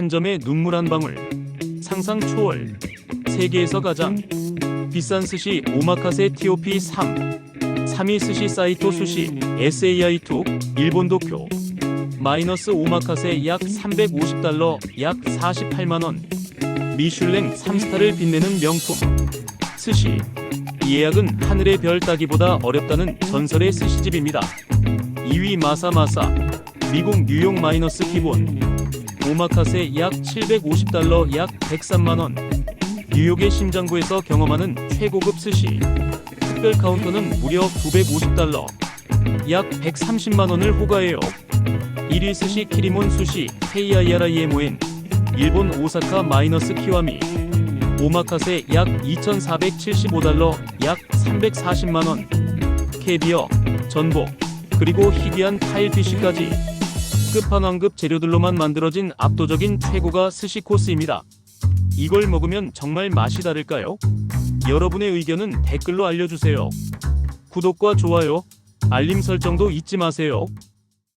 한 점에 눈물 한 방울. 상상 초월. 세계에서 가장 비싼 스시 오마카세 TOP 3. 3위 스시 사이토 수시 SAI2 일본 도쿄. 마이너스 오마카세 약 350달러 약 48만원. 미슐랭 3스타를 빛내는 명품. 스시. 이 예약은 하늘의 별 따기보다 어렵다는 전설의 스시집입니다. 2위 마사마사. 미국 뉴욕 마이너스 기본. 오마카세 약 750달러 약 103만원. 뉴욕의 심장구에서 경험하는 최고급 스시. 특별 카운터는 무려 950달러. 약 130만원을 호가해요. 1위 스시 키리몬 수시 KIRIMON. 일본 오사카 마이너스 키와미. 오마카세 약 2,475달러 약 340만원. 캐비어, 전복, 그리고 희귀한 타일피쉬까지. 끝판왕급 재료들로만 만들어진 압도적인 최고가 스시 코스입니다. 이걸 먹으면 정말 맛이 다를까요? 여러분의 의견은 댓글로 알려주세요. 구독과 좋아요, 알림 설정도 잊지 마세요.